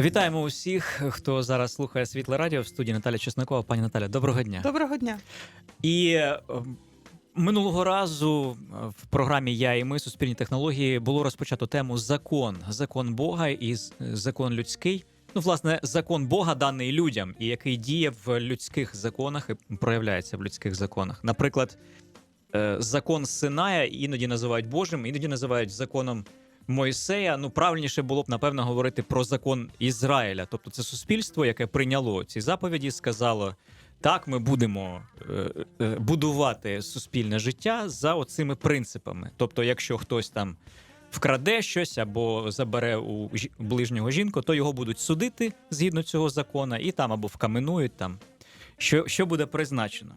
Вітаємо усіх, хто зараз слухає світле радіо в студії Наталя Чеснокова. Пані Наталя, доброго дня. Доброго дня. І е, минулого разу е, в програмі Я і ми суспільні технології було розпочато тему закон, закон Бога і закон людський. Ну, власне, закон Бога даний людям, і який діє в людських законах і проявляється в людських законах. Наприклад, е, закон Синая іноді називають Божим, іноді називають законом Мойсея. Ну, правильніше було б напевно говорити про закон Ізраїля. Тобто, це суспільство, яке прийняло ці заповіді, сказало: так, ми будемо е, е, будувати суспільне життя за оцими принципами. Тобто, якщо хтось там вкраде щось або забере у ближнього жінку, то його будуть судити згідно цього закону, і там або вкаменують там, що, що буде призначено.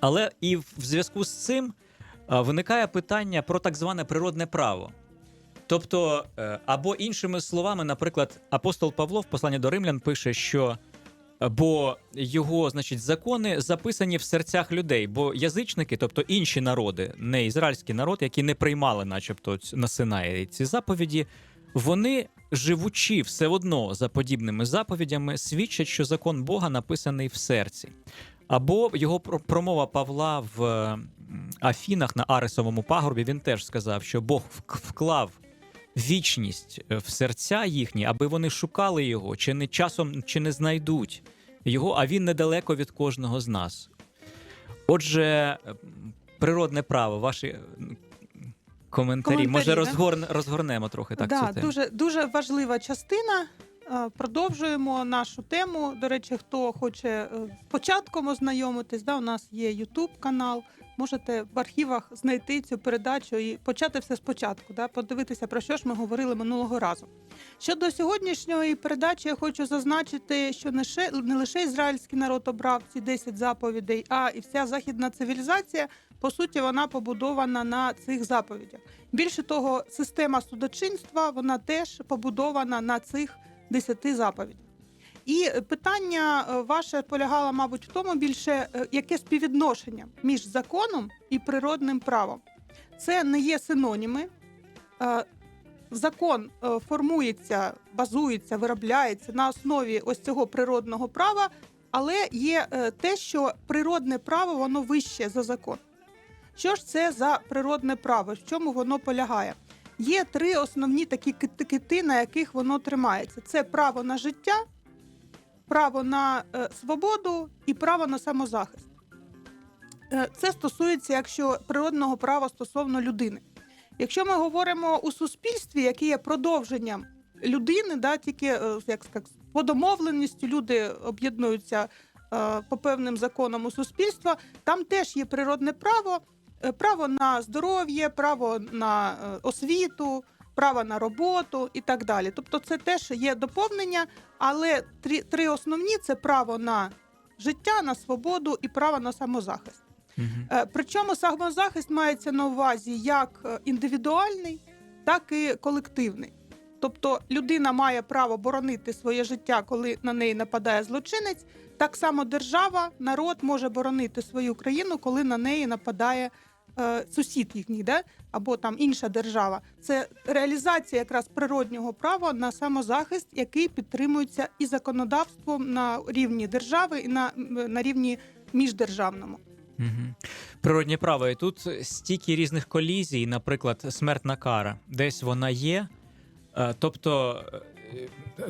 Але і в зв'язку з цим виникає питання про так зване природне право. Тобто, е, або іншими словами, наприклад, апостол Павло в посланні до римлян пише, що е, бо його, значить, закони записані в серцях людей, бо язичники, тобто інші народи, не ізраїльський народ, які не приймали, начебто, на Синаї ці заповіді, вони, живучи все одно за подібними заповідями, свідчать, що закон Бога написаний в серці. Або його про- промова Павла в Афінах на Аресовому пагорбі, він теж сказав, що Бог вклав вічність е, в серця їхні, аби вони шукали його, чи не часом чи не знайдуть його, а він недалеко від кожного з нас. Отже, е, природне право, ваші е, коментарі. Коментарі, Може, розгорне, розгорнемо трохи так да, цю тему. дуже, дуже важлива частина. Продовжуємо нашу тему. До речі, хто хоче з початком ознайомитись, да, у нас є YouTube канал. Можете в архівах знайти цю передачу і почати все спочатку, да, подивитися, про що ж ми говорили минулого разу. Щодо сьогоднішньої передачі, я хочу зазначити, що не, ще, не лише ізраїльський народ обрав ці 10 заповідей, а і вся західна цивілізація, по суті, вона побудована на цих заповідях. Більше того, система судочинства вона теж побудована на цих десяти заповідях. І питання е, ваше полягало, мабуть, в тому більше, е, яке співвідношення між законом і природним правом. Це не є синоніми. Е, Закон формується, базується, виробляється на основі ось цього природного права, але є те, що природне право воно вище за закон. Що ж це за природне право? В чому воно полягає? Є три основні такі кити, на яких воно тримається: це право на життя, право на е, свободу і право на самозахист. Е, це стосується, якщо природного права стосовно людини. Якщо ми говоримо у суспільстві, яке є продовженням людини, да, тільки е, як сказати, по домовленістю люди об'єднуються по певним законам у суспільства, там теж є природне право, право на здоров'я, право на освіту, право на роботу і так далі. Тобто, це теж є доповнення, але три, три основні це право на життя, на свободу і право на самозахист. Е, Причому самозахист мається на увазі як е, індивідуальний, так і колективний. Тобто людина має право боронити своє життя, коли на неї нападає злочинець. Так само держава, народ може боронити свою країну, коли на неї нападає е, сусід їхній, да? або там інша держава. Це реалізація якраз природнього права на самозахист, який підтримується і законодавством на рівні держави, і на, на рівні міждержавному. Мгм. Природнє право. І тут стільки різних колізій, наприклад, смертна кара. Десь вона є. Е, Тобто е,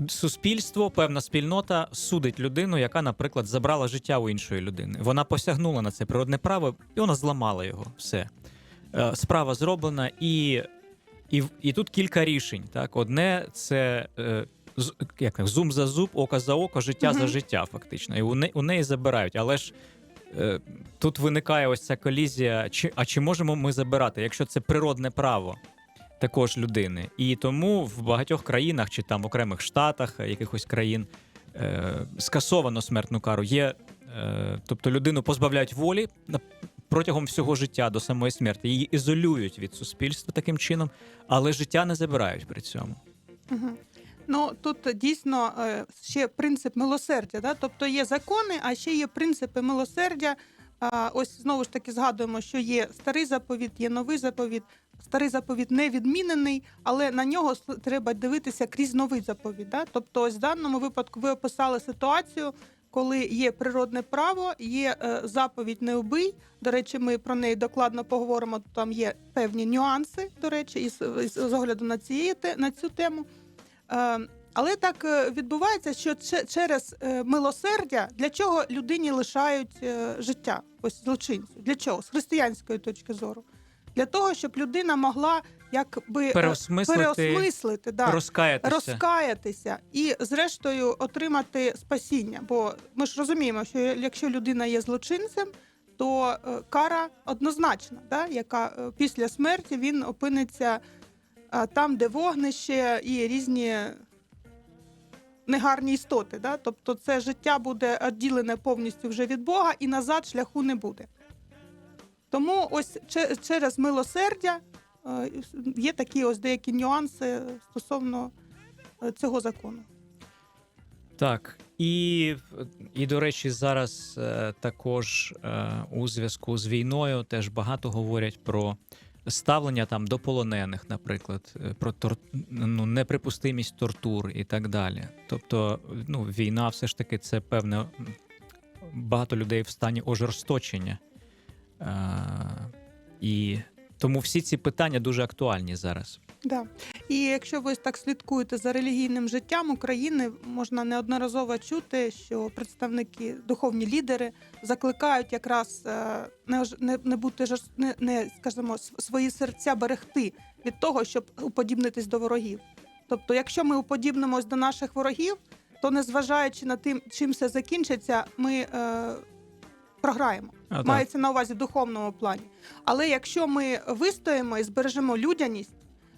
суспільство, певна спільнота судить людину, яка, наприклад, забрала життя у іншої людини. Вона посягнула на це природне право, і вона зламала його. Все. Е, Справа зроблена, і, і, і тут кілька рішень. Так? Одне це. е, Як зум за зуб, око за око, життя за життя, фактично. І у, не, у неї забирають. Але ж е, тут виникає ось ця колізія. Чи, а чи можемо ми забирати, якщо це природне право також людини? І тому в багатьох країнах, чи там в окремих штатах е, якихось країн е, скасовано смертну кару. Є, е, тобто людину позбавляють волі протягом всього життя до самої смерті. Її ізолюють від суспільства таким чином, але життя не забирають при цьому. Мгм. Ну тут дійсно е, ще принцип милосердя. Да? Тобто є закони, а ще є принципи милосердя. Ось знову ж таки згадуємо, що є старий заповіт, є новий заповіт. Старий заповіт не відмінений, але на нього треба дивитися крізь новий заповіт. Да? Тобто, ось в даному випадку ви описали ситуацію, коли є природне право, є е, заповідь не убий. До речі, ми про неї докладно поговоримо. Там є певні нюанси, до речі, із, із з огляду на цієї на цю тему. Е, але так е, відбувається, що через е, милосердя для чого людині лишають е, життя, ось злочинцю? Для чого? З християнської точки зору. Для того, щоб людина могла якби е, Переосмислити, переосмислити да, розкаятися. розкаятися і, зрештою, отримати спасіння. Бо ми ж розуміємо, що якщо людина є злочинцем, то е, кара однозначна, да, яка е, після смерті він опиниться там, де вогнище і різні негарні істоти. Да? Тобто це життя буде відділене повністю вже від Бога і назад шляху не буде. Тому ось через милосердя е, є такі ось деякі нюанси стосовно е, цього закону. Так, і, і до речі, зараз е, також у зв'язку з війною теж багато говорять про ставлення там до полонених, наприклад, про тор... ну, неприпустимість тортур і так далі. Тобто, ну, війна все ж таки це певне багато людей в стані ожорсточення. І тому всі ці питання дуже актуальні зараз. Да. І якщо ви так слідкуєте за релігійним життям України, можна неодноразово чути, що представники, духовні лідери закликають якраз е, не, не, не бути жорст... не, не скажімо, свої серця берегти від того, щоб уподібнитись до ворогів. Тобто, якщо ми уподібнимось до наших ворогів, то незважаючи на тим, чим все закінчиться, ми е, програємо. А. Мається на увазі в духовному плані. Але якщо ми вистоїмо і збережемо людяність,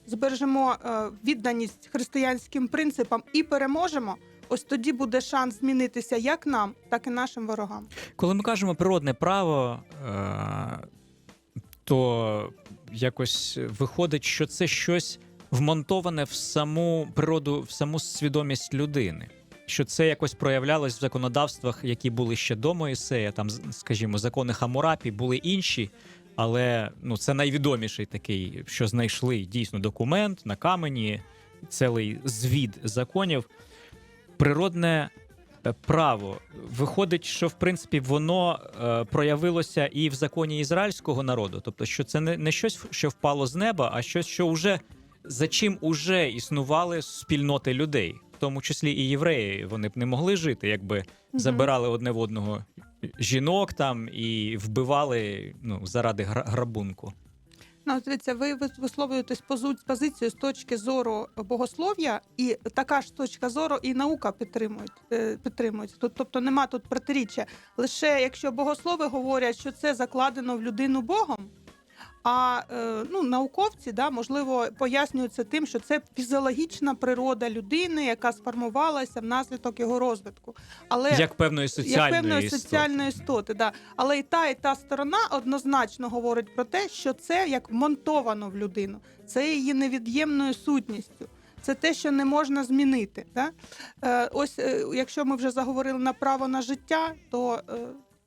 збережемо е, відданість християнським принципам і переможемо, ось тоді буде шанс змінитися як нам, так і нашим ворогам. Коли ми кажемо природне право, е, то якось виходить, що це щось вмонтоване в саму природу, в саму свідомість людини. Що це якось проявлялось в законодавствах, які були ще до Моїсея, там, скажімо, закони Хамурапі, були інші, але ну, це найвідоміший такий, що знайшли дійсно документ на камені, цілий звід законів. Природне е, право. Виходить, що в принципі воно е, проявилося і в законі ізраїльського народу. Тобто, що це не, не щось, що впало з неба, а щось, що вже за чим уже існували спільноти людей, тому числі і євреї. Вони б не могли жити, якби забирали одне в одного жінок там і вбивали ну, заради грабунку. Ну, дивіться, ви вис- висловлюєтесь позицію з точки зору богослов'я, і така ж точка зору і наука підтримують. е, підтримують. Тут, тобто нема тут протиріччя. Лише якщо богослови говорять, що це закладено в людину Богом. А е, ну, науковці да, можливо пояснюються тим, що це фізіологічна природа людини, яка сформувалася внаслідок його розвитку. Але Як певної соціальної як певної істоти. соціальної істоти, да. Але і та, і та сторона однозначно говорить про те, що це як вмонтовано в людину, це її невід'ємною сутністю. Це те, що не можна змінити. Да? Е, ось, е, якщо ми вже заговорили на право на життя, то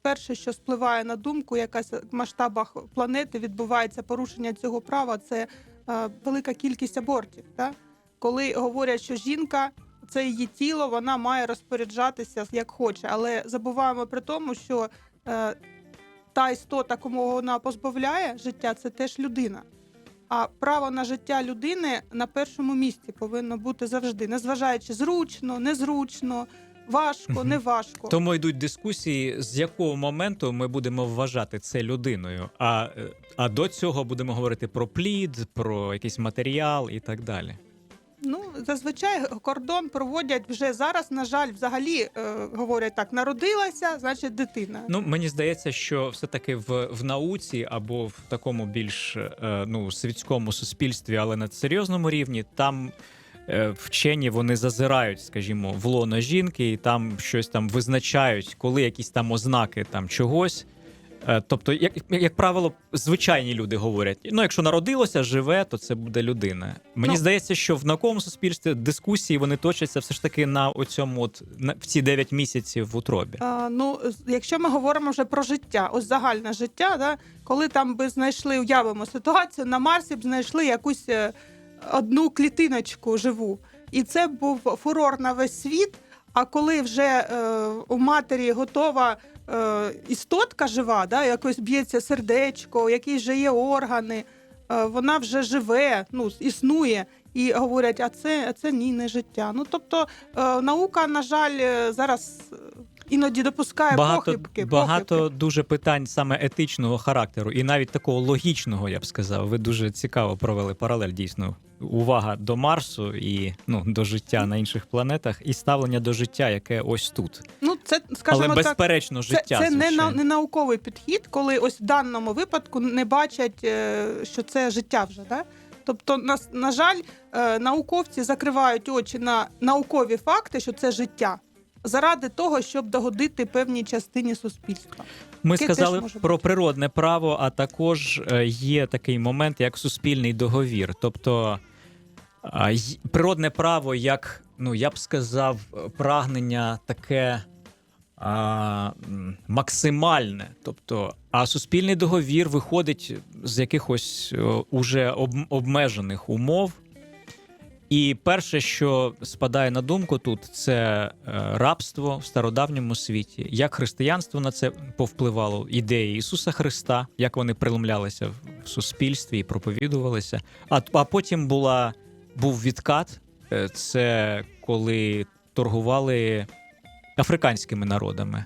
перше, що спливає на думку, якась в масштабах планети відбувається порушення цього права, це е, велика кількість абортів. Да? Коли говорять, що жінка це її тіло, вона має розпоряджатися як хоче. Але забуваємо при тому, що е, та істота, кому вона позбавляє життя, це теж людина. А право на життя людини на першому місці повинно бути завжди, незважаючи зручно, незручно, важко, не важко. Тому йдуть дискусії, з якого моменту ми будемо вважати це людиною. А, е, а до цього будемо говорити про плід, про якийсь матеріал і так далі. Ну зазвичай кордон проводять вже зараз. На жаль, взагалі е, говорять так: народилася, значить дитина. Ну мені здається, що все-таки в, в науці або в такому більш е, ну світському суспільстві, але на серйозному рівні, там вчені вони зазирають, скажімо, в лоно жінки, і там щось там визначають, коли якісь там ознаки там чогось. Е, Тобто, як, як правило, звичайні люди говорять: ну, якщо народилося, живе, то це буде людина. Мені Ну. здається, що в науковому суспільстві дискусії вони точаться все ж таки на оцьому, от на в ці 9 місяців в утробі. А, ну, якщо ми говоримо вже про життя, ось загальне життя, да, коли там би знайшли, уявимо ситуацію, на Марсі б знайшли якусь е, одну клітиночку живу. І це був фурор на весь світ. А коли вже е, у матері готова е, істотка жива, да, якось б'ється сердечко, якісь же є органи, е, вона вже живе, ну, існує. І говорять, а це, це ні, не життя. Ну тобто е, наука, на жаль, е, зараз іноді допускає Багато, похибки. багато похибки. дуже питань саме етичного характеру, і навіть такого логічного, я б сказав. Ви дуже цікаво провели паралель. Дійсно, увага до Марсу і ну до життя на інших планетах, і ставлення до життя, яке ось тут. Ну, це, скажімо Але так, безперечно, це, життя це не, на, не науковий підхід, коли ось в даному випадку не бачать, е, що це життя вже. Да? Тобто, на, на жаль, е, науковці закривають очі на наукові факти, що це життя. Заради того, щоб догодити певній частині суспільства. Ми Таке сказали теж може про бути. природне право, а також е, є такий момент, як суспільний договір. Тобто а, й- природне право, як ну я б сказав, е, прагнення таке а, м, максимальне. Тобто, а суспільний договір виходить з якихось е, уже об, обмежених умов. І перше, що спадає на думку тут, це е, рабство в стародавньому світі. Як християнство на це повпливало, ідеї Ісуса Христа, як вони приломлялися в- суспільстві і проповідувалися. А, а потім була, був відкат. е, Це коли торгували африканськими народами.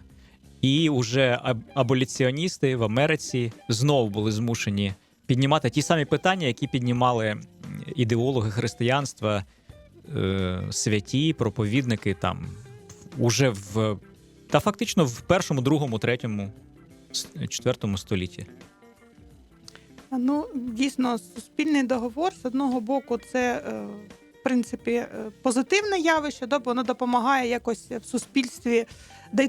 І уже аболіціоністи в Америці знову були змушені піднімати ті самі питання, які піднімали ідеологи християнства, е, святі, проповідники там уже в та фактично в першому, другому, третьому, четвертому столітті. Ну, дійсно, суспільний договор з одного боку, це е, принципі е, позитивне явище, да, воно допомагає якось в суспільстві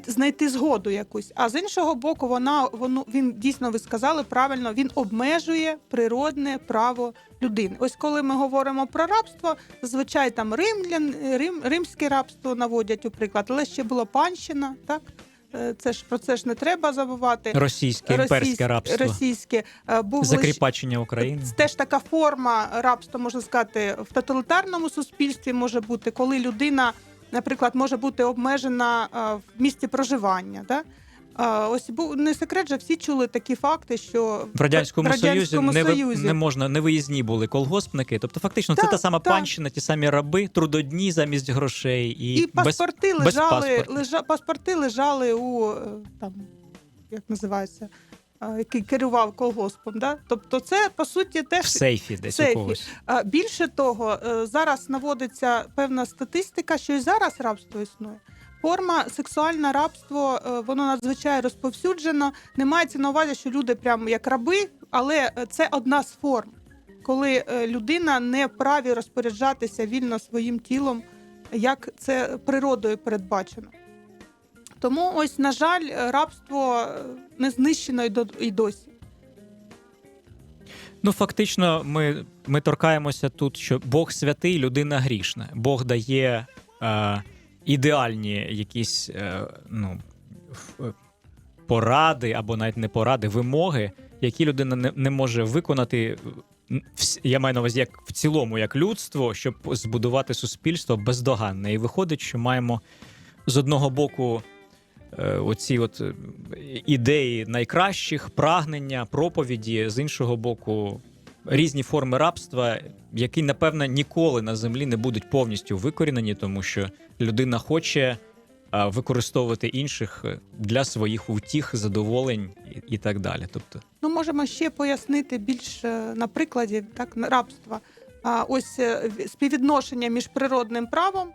знайти згоду якусь. А з іншого боку, вона воно він дійсно ви сказали правильно, він обмежує природне право людини. Ось коли ми говоримо про рабство, зазвичай там римлян, рим, римське рабство наводять у приклад, але ще було панщина, так. Е, Це ж про це ж не треба забувати. Російське імперське рабство, Російське е, був закріпачення України. це теж така форма рабства, можна сказати, в тоталітарному суспільстві може бути, коли людина, наприклад, може бути обмежена е, в місці проживання. Да? Е, Ось був не секрет, же всі чули такі факти, що В радянському, радянському Союзі, не, Союзі. не можна не виїзні були колгоспники. Тобто, фактично, це та сама так. панщина, ті самі раби, трудодні замість грошей і, і без паспорти без лежали, паспорту. лежа, паспорти лежали у е, там, як називається, який керував колгоспом. Да? Тобто, це по суті теж в сейфі десь сейфі. у когось. Більше того, е, зараз наводиться певна статистика, що і зараз рабство існує. Форма сексуальне рабство, е, воно надзвичай розповсюджено. Не мається на увазі, що люди прямо як раби, але е, це одна з форм, коли е, людина не вправі розпоряджатися вільно своїм тілом, як це природою передбачено. Тому ось, на жаль, рабство не знищено і досі. Ну, фактично, ми, ми торкаємося тут, що Бог святий, людина грішна. Бог дає ідеальні якісь е, ну, е, поради або навіть не поради, вимоги, які людина не, може виконати. Я маю на увазі як в цілому, як людство, щоб збудувати суспільство бездоганне. І виходить, що маємо з одного боку е, оці от ідеї найкращих, прагнення, проповіді, з іншого боку, різні форми рабства, які, напевно, ніколи на землі не будуть повністю викорінені, тому що людина хоче використовувати інших е, для своїх утіх, задоволень і, так далі. Тобто, Ну, можемо ще пояснити більш е, на прикладі так, рабства. А ось е, співвідношення між природним правом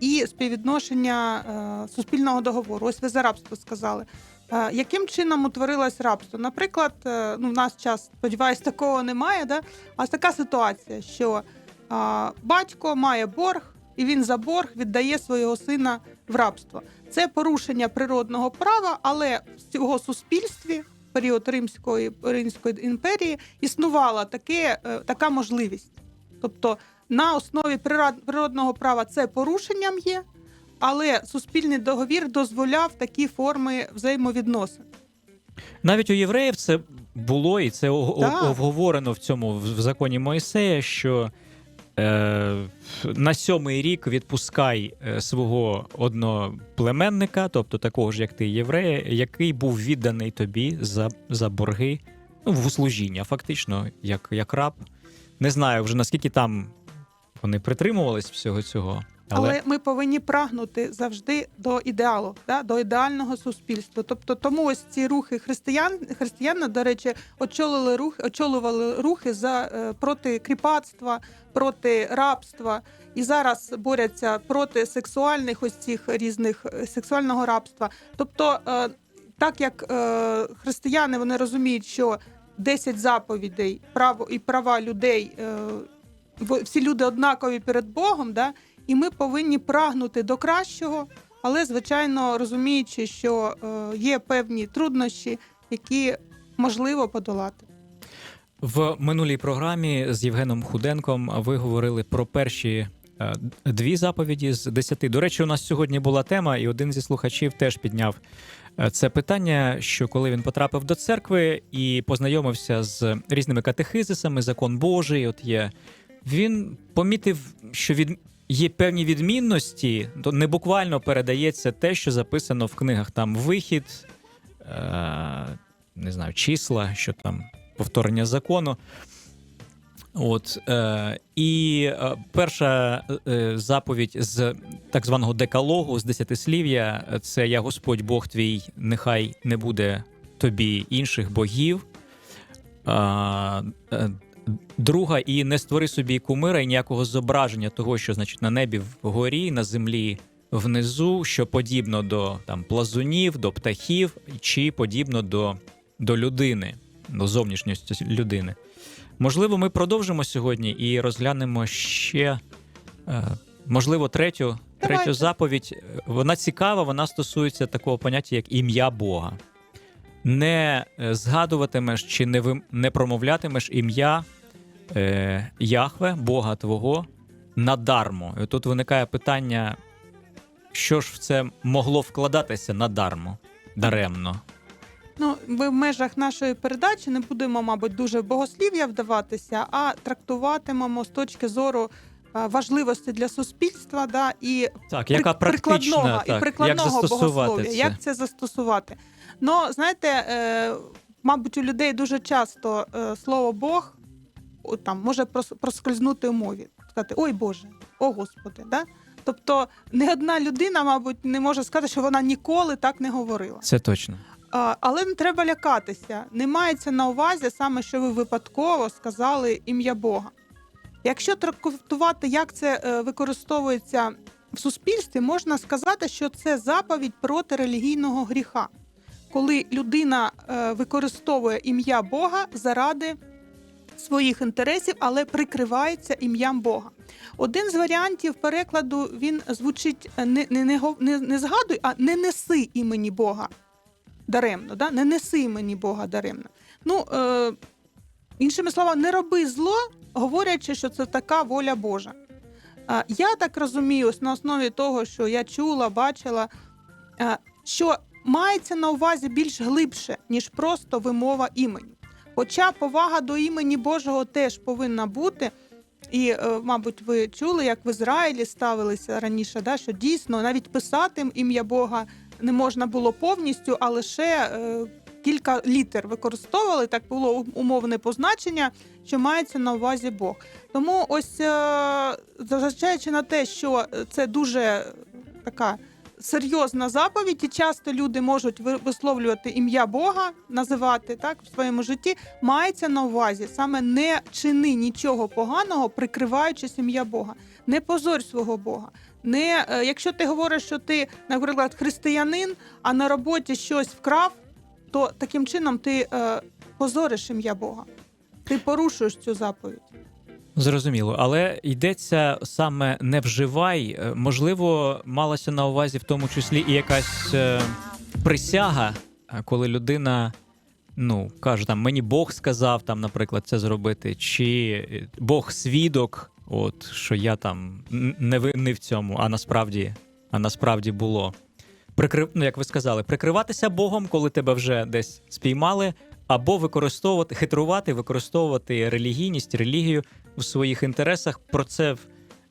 і співвідношення е, суспільного договору. Ось ви за рабство сказали. Яким чином утворилось рабство? Наприклад, е, ну, в нас час, сподіваюсь, такого немає. Да? А така ситуація, що е, батько має борг, і він за борг віддає свого сина в рабство. Це порушення природного права, але в цього суспільстві. в Період Римської Римської імперії існувала таке, е, така можливість. Тобто на основі природ- природного права це порушенням є, але суспільний договір дозволяв такі форми взаємовідносин. Навіть у євреїв це було, і це Так. обговорено в цьому в законі Моїсея, що е, на сьомий рік відпускай е, свого одноплеменника, тобто такого ж, як ти, єврея, який був відданий тобі за, за борги ну, в служіння, фактично, як, як раб. Не знаю вже наскільки там вони притримувались всього цього. Але, ми повинні прагнути завжди до ідеалу, да, до ідеального суспільства. Тобто, тому ось ці рухи християн, християни, до речі, очолили рухи, очолювали рухи за е, проти кріпацтва, проти рабства, і зараз борються проти сексуальних ось цих різних е, сексуального рабства. Тобто, е, так як християни вони розуміють, що 10 заповідей, право і права людей, всі люди однакові перед Богом, да, і ми повинні прагнути до кращого, але звичайно розуміючи, що е, є певні труднощі, які можливо подолати. В минулій програмі з Євгеном Худенком ви говорили про перші е, дві заповіді з десяти. До речі, у нас сьогодні була тема, і один зі слухачів теж підняв е, це питання. Що коли він потрапив до церкви і познайомився з різними катехизисами, закон Божий, от є, він помітив, що від. Є певні відмінності, то не буквально передається те, що записано в книгах. Там вихід, е, не знаю, числа, що там повторення закону. От, е, і е, перша е, заповідь з так званого декалогу, з десятислів'я, е, це я Господь Бог твій, нехай не буде тобі інших богів. А, е, друга, і не створи собі кумира і ніякого зображення того, що значить на небі вгорі, на землі внизу, що подібно до там, плазунів, до птахів, чи подібно до, до людини, до зовнішньості людини. Можливо, ми продовжимо сьогодні і розглянемо ще, е, можливо, третю, третю заповідь. Вона цікава, вона стосується такого поняття, як ім'я Бога. Не е, згадуватимеш чи не, вим- не промовлятимеш ім'я е, Яхве, Бога Твого, надармо. І тут виникає питання, що ж в це могло вкладатися надармо, даремно. Ну, ми в межах нашої передачі не будемо, мабуть, дуже в богослів'я вдаватися, а трактуватимемо з точки зору важливості для суспільства, да, і Так, яка прик- прикладного, так, і як прикладного застосувати богослов'я, це? як це застосувати. Ну, знаєте, е, мабуть, у людей дуже часто е, слово Бог о, там може прос- проскользнути у мові. Сказати Ой Боже, о Господи. Да? Тобто не одна людина, мабуть, не може сказати, що вона ніколи так не говорила. Це точно. Але не треба лякатися. Не мається на увазі саме, що ви випадково сказали ім'я Бога. Якщо трактувати, як це е, використовується в суспільстві, можна сказати, що це заповідь проти релігійного гріха, коли людина е, використовує ім'я Бога заради своїх інтересів, але прикривається ім'ям Бога. Один з варіантів перекладу він звучить е, не, не, не, не, згадуй, а не неси імені Бога даремно, да? не неси імені Бога даремно. Ну, е, іншими словами, не роби зло, говорячи, що це така воля Божа. Я так розумію, на основі того, що я чула, бачила, що мається на увазі більш глибше, ніж просто вимова імені. Хоча повага до імені Божого теж повинна бути. І, е, мабуть, ви чули, як в Ізраїлі ставилися раніше, да, що дійсно навіть писати ім'я Бога не можна було повністю, а лише е, кілька літер використовували. Так було умовне позначення, що мається на увазі Бог. Тому ось е, зважаючи на те, що це дуже така серйозна заповідь, і часто люди можуть висловлювати ім'я Бога, називати так в своєму житті. Мається на увазі саме не чини нічого поганого, прикриваючись ім'я Бога. Не позорь свого Бога. Не е, якщо ти говориш, що ти, наприклад, християнин, а на роботі щось вкрав, то таким чином ти е, позориш ім'я Бога. Ти порушуєш цю заповідь. Зрозуміло, але йдеться саме не вживай. Е, Можливо, малася на увазі в тому числі і якась е, присяга, е, коли людина ну каже, там мені Бог сказав, там, наприклад, це зробити, чи е, Бог свідок, от що я там н- не в цьому, а насправді, а насправді було. Прикрив, ну, як ви сказали, прикриватися Богом, коли тебе вже десь спіймали, або використовувати, хитрувати, використовувати релігійність, релігію в своїх інтересах. Про це в,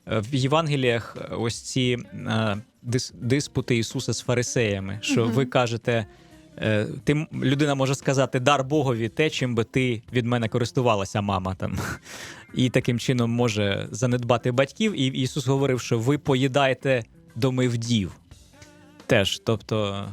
е, в Євангеліях е, ось ці е, дис, диспути Ісуса з фарисеями, що Мгм. ви кажете. е, Ти людина може сказати дар Богові те, чим би ти від мене користувалася, мама там, і таким чином може занедбати батьків. І Ісус говорив, що ви поїдаєте доми вдів. Теж, тобто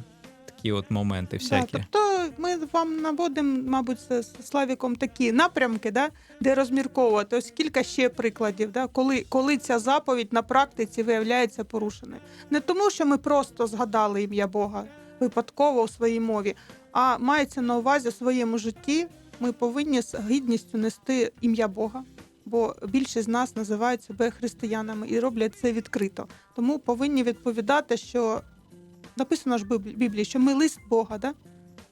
такі от моменти всякі. Да, тобто ми вам наводимо, мабуть, з з Славіком такі напрямки, да, де розмірковувати. Ось кілька ще прикладів, да, коли, коли ця заповідь на практиці виявляється порушеною. Не тому, що ми просто згадали ім'я Бога випадково у своїй мові, а мається на увазі у своєму житті. Ми повинні з гідністю нести ім'я Бога. Бо більшість з нас називають себе християнами і роблять це відкрито. Тому повинні відповідати, що написано ж в Біблії, що ми лист Бога, да?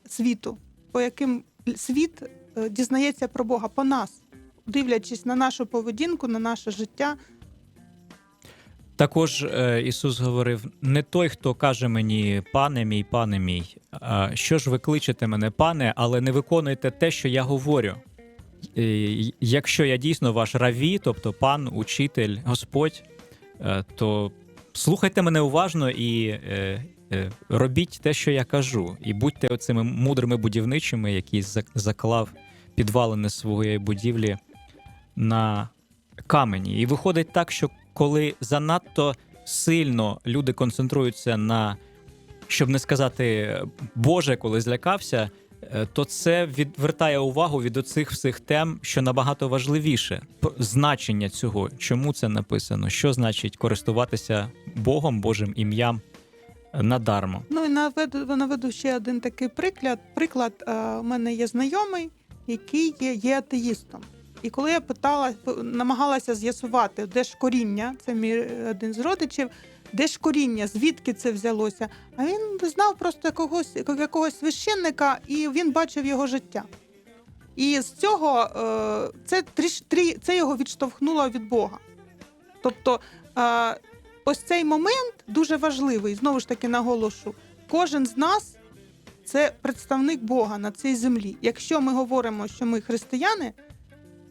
світу, по яким світ е, дізнається про Бога по нас, дивлячись на нашу поведінку, на наше життя. Також е, Ісус говорив: не той, хто каже мені, пане мій, пане мій, що ж ви кличете мене, пане, але не виконуєте те, що я говорю. Якщо я дійсно ваш раві, тобто пан, учитель, Господь, е, то слухайте мене уважно і робіть те, що я кажу, і будьте оцими мудрими будівничими, які заклав підвалини своєї будівлі на камені. І виходить так, що коли занадто сильно люди концентруються на, щоб не сказати Боже, коли злякався, е, то це відвертає увагу від оцих всіх тем, що набагато важливіше. Значення цього, чому це написано, що значить користуватися Богом, Божим ім'ям е, надармо. Ну і наведу, наведу ще один такий приклад. Приклад, е, у мене є знайомий, який є, є атеїстом. І коли я питала, намагалася з'ясувати, де ж коріння, це мій один з родичів, де ж коріння, звідки це взялося. А він знав просто якогось, якогось священника, і він бачив його життя. І з цього е, це, це його відштовхнуло від Бога. Тобто, е, ось цей момент дуже важливий. Знову ж таки наголошу, кожен з нас це представник Бога на цій землі. Якщо ми говоримо, що ми християни,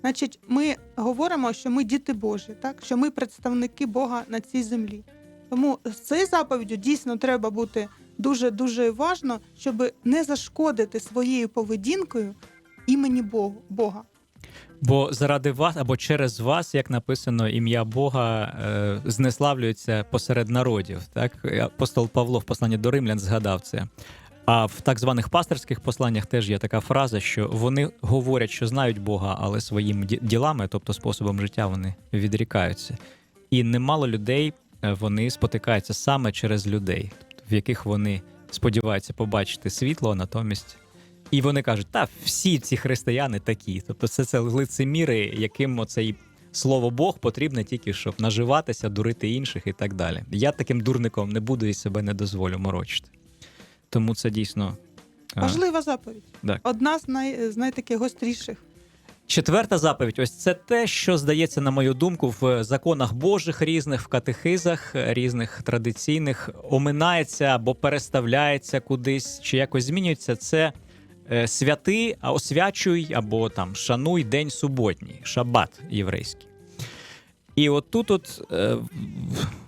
значить ми говоримо, що ми діти Божі, так? що ми представники Бога на цій землі. Тому з цією заповіддю дійсно треба бути дуже дуже уважно, щоб не зашкодити своєю поведінкою імені Бога. Бо заради вас або через вас, як написано, ім'я Бога е, знеславлюється посеред народів. Так апостол Павло в посланні до римлян згадав це. А в так званих пасторських посланнях теж є така фраза, що вони говорять, що знають Бога, але своїми ділами, тобто способом життя, вони відрікаються. І немало людей е, вони спотикаються саме через людей, в яких вони сподіваються побачити світло, а натомість і вони кажуть, та всі ці християни такі. Тобто, це це лицеміри, яким оцей слово Бог потрібне тільки, щоб наживатися, дурити інших і так далі. Я таким дурником не буду і себе не дозволю морочити. Тому це дійсно. а, Важлива заповідь. так. Одна з, най, з найтаких гостріших. Четверта заповідь ось це те, що здається, на мою думку, в законах Божих різних, в катехизах різних традиційних оминається або переставляється кудись, чи якось змінюється. Це святи, а освячуй або там шануй день суботній, шабат єврейський. І от тут от, е,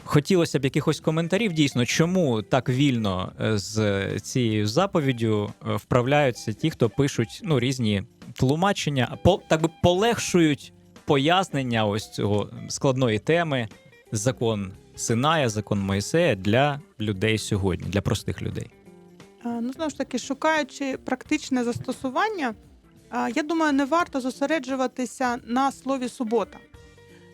хотілося б якихось коментарів, дійсно, чому так вільно е, з цією заповіддю е, вправляються ті, хто пишуть ну, різні тлумачення, по, так би полегшують пояснення ось цього складної теми закон Синая, закон Моїсея для людей сьогодні, для простих людей. А, Ну, знову ж таки, шукаючи практичне застосування, я думаю, не варто зосереджуватися на слові субота.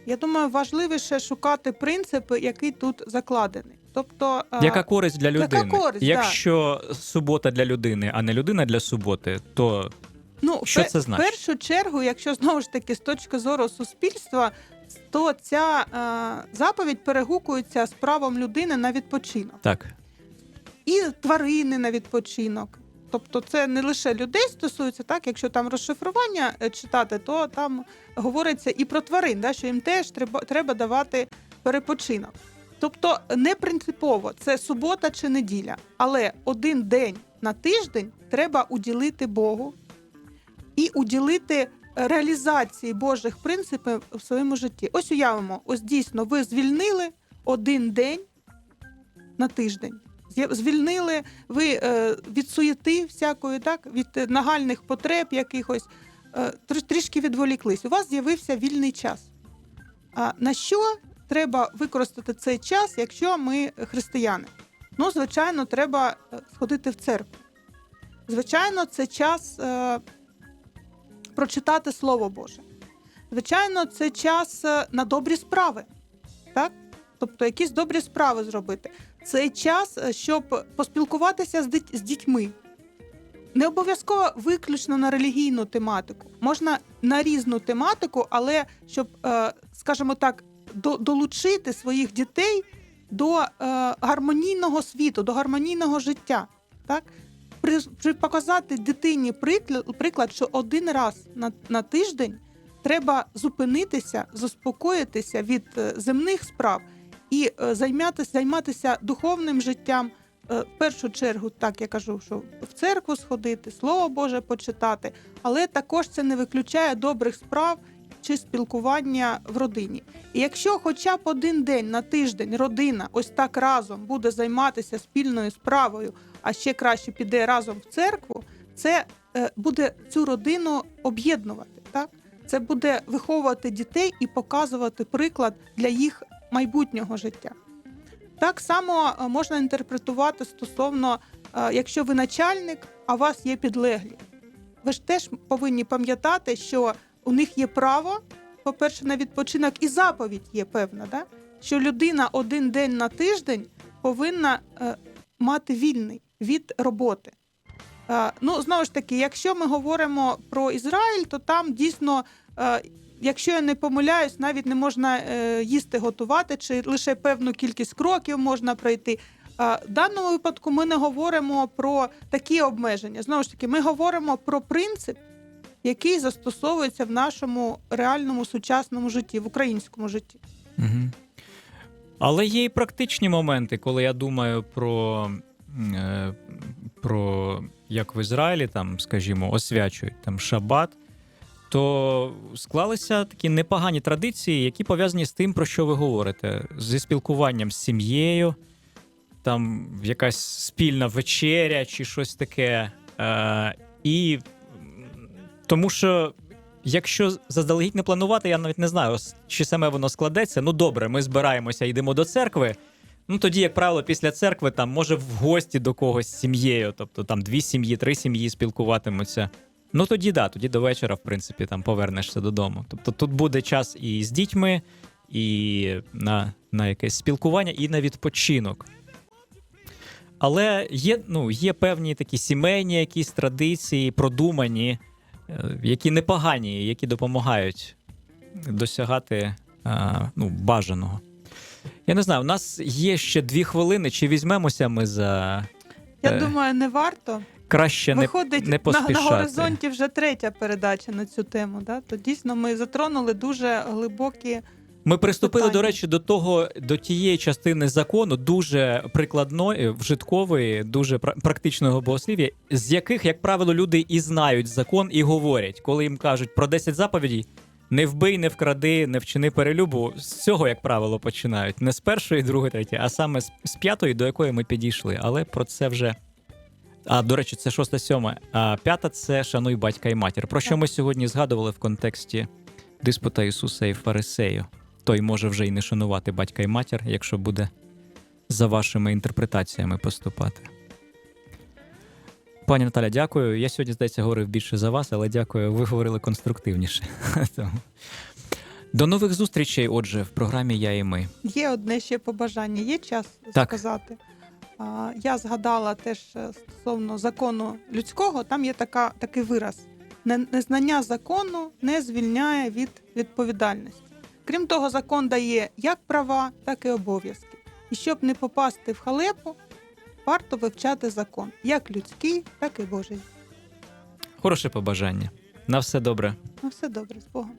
Я думаю, важливіше шукати принципи, який тут закладений. Тобто, Яка користь для яка людини? користь, да. Якщо субота для людини, а не людина для суботи, то Ну, Що це значить? В першу чергу, якщо знову ж таки з точки зору суспільства, то ця е, заповідь перегукується з правом людини на відпочинок Так. І тварини на відпочинок. Тобто це не лише людей стосується, так якщо там розшифрування е, читати, то там говориться і про тварин, да, що їм теж треба, треба давати перепочинок. Тобто не принципово це субота чи неділя, але один день на тиждень треба уділити Богу і уділити реалізації Божих принципів в своєму житті. Ось уявимо, ось дійсно ви звільнили один день на тиждень. Звільнили ви е, від суєти всякої, так від е, нагальних потреб якихось, е, трішки відволіклись. У вас з'явився вільний час. А на що треба використати цей час, якщо ми християни? Ну, звичайно, треба сходити в церкву. Звичайно, це час прочитати Слово Боже. Звичайно, це час на добрі справи. Так? Тобто якісь добрі справи зробити. Це час, е, щоб поспілкуватися з, дит- з дітьми. Не обов'язково виключно на релігійну тематику. Можна на різну тематику, але щоб, е, скажімо так, долучити своїх дітей до е, гармонійного світу, до гармонійного життя. Так? Показати дитині приклад, що один раз на, тиждень треба зупинитися, заспокоїтися від земних справ і е, займатися, займатися духовним життям. Е, В першу чергу, так я кажу, що в церкву сходити, слово Боже почитати, але також це не виключає добрих справ чи спілкування в родині. І якщо хоча б один день на тиждень родина ось так разом буде займатися спільною справою, а ще краще піде разом в церкву, це е, буде цю родину об'єднувати. Так? Це буде виховувати дітей і показувати приклад для їх майбутнього життя. Так само е, можна інтерпретувати стосовно, е, якщо ви начальник, а у вас є підлеглі. Ви ж теж повинні пам'ятати, що у них є право, по-перше, на відпочинок, і заповідь є певна, да? що людина один день на тиждень повинна е, мати вільний від роботи. Ну, знову ж таки, якщо ми говоримо про Ізраїль, то там дійсно, якщо я не помиляюсь, навіть не можна е, їсти готувати, чи лише певну кількість кроків можна пройти. В даному випадку ми не говоримо про такі обмеження. Знову ж таки, ми говоримо про принцип, який застосовується в нашому реальному сучасному житті, в українському житті. Угу. Але є і практичні моменти, коли я думаю про, е, про як в Ізраїлі, там, скажімо, освячують там шабат, то склалися такі непогані традиції, які пов'язані з тим, про що ви говорите, зі спілкуванням з сім'єю, там якась спільна вечеря чи щось таке. Е, і тому що якщо заздалегідь не планувати, я навіть не знаю, чи саме воно складеться. Ну добре, ми збираємося, йдемо до церкви. Ну тоді, як правило, після церкви там може в гості до когось з сім'єю, тобто там дві сім'ї, три сім'ї спілкуватимуться. Ну тоді да, тоді до вечора, в принципі, там повернешся додому. Тобто тут буде час і з дітьми, і на, на якесь спілкування, і на відпочинок. Але є, ну, є певні такі сімейні якісь традиції, продумані, е, які непогані, які допомагають досягати а, ну, бажаного. Я не знаю, у нас є ще дві хвилини. Чи візьмемося ми за Я Е, думаю, не варто. Краще не, Виходить, не на, поспішати? на горизонті вже третя передача на цю тему. Да? То дійсно ми затронули дуже глибокі. Ми приступили, до речі, до того, до тієї частини закону, дуже прикладної, вжиткової, дуже пра- практичного богослів'я, з яких, як правило, люди і знають закон, і говорять, коли їм кажуть про 10 заповідей. Не вбий, не вкради, не вчини перелюбу. З цього, як правило, починають. Не з першої, другої, третьої, а саме з п'ятої, до якої ми підійшли. Але про це вже. А, до речі, це шоста, сьома. А п'ята це шануй батька і матір. Про що ми сьогодні згадували в контексті диспута Ісуса і Фарисею. Той може вже й не шанувати батька і матір, якщо буде за вашими інтерпретаціями поступати. Пані Наталя, дякую. Я сьогодні, здається, говорив більше за вас, але дякую, ви говорили конструктивніше. До нових зустрічей, отже, в програмі Я і ми. Є одне ще побажання, є час Так. сказати. Я згадала теж е, стосовно закону людського, там є така, такий вираз: Незнання закону не звільняє від відповідальності. Крім того, закон дає як права, так і обов'язки. І щоб не попасти в халепу, варто вивчати закон, як людський, так і Божий. Хороше побажання. На все добре. Ну, все добре з Богом.